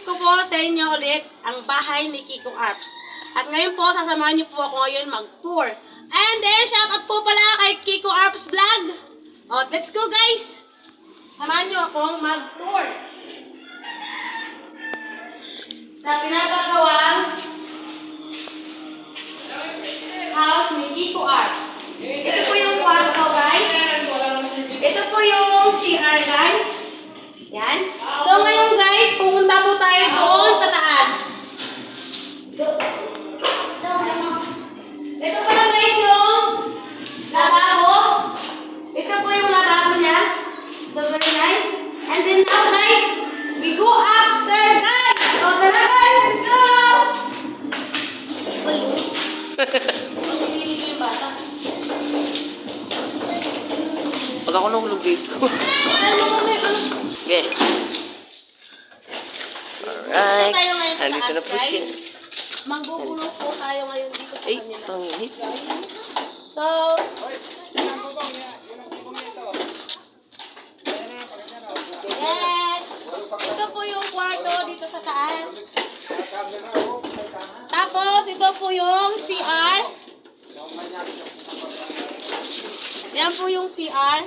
po sa inyo ulit ang bahay ni Kiko Arps. At ngayon po, sasamahan niyo po ako ngayon mag-tour. And then, shoutout po pala kay Kiko Arps Vlog. O, let's go guys! Samahan niyo akong mag-tour. Sa pinapagawang house ni Kiko Arps. Ito po yung kwarto guys. Ito po yung CR guys. Yan. So ngayon guys, pupunta po tayo doon sa taas. Ito pala guys yung lababo. Ito po yung lababo niya. So very nice. And then now guys, we go upstairs guys. So tara guys, let's go! Mamimili ko yung bata. Pag ako nahulog dito. Ano mo may ano? Okay. Alright. Tayo ngayon sa Nandito taas, na po guys. siya. Manggugulong po tayo ngayon dito sa Ay, kanila. ang init. So, yes! Ito po yung kwarto dito sa taas. Tapos, ito po yung CR. Yan po yung CR.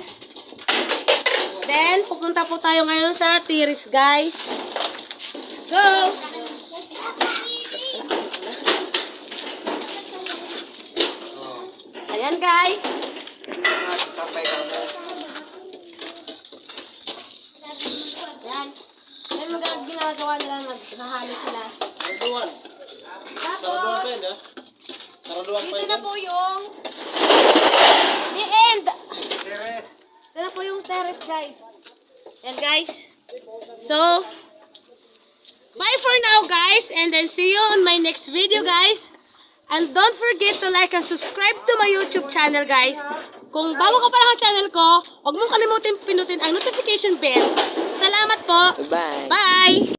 Then, pupunta po tayo ngayon sa terrace, guys. Let's go! Ayan, guys. Yan. Mga ginagawa nila, naghahalo sila. Tapos, dito na po yung the end. Ito na po yung terrace, guys. Yan, guys. So, bye for now, guys. And then see you on my next video, guys. And don't forget to like and subscribe to my YouTube channel, guys. Kung bago ka pa lang ang channel ko, huwag mong kalimutin pinutin ang notification bell. Salamat po. Bye. Bye!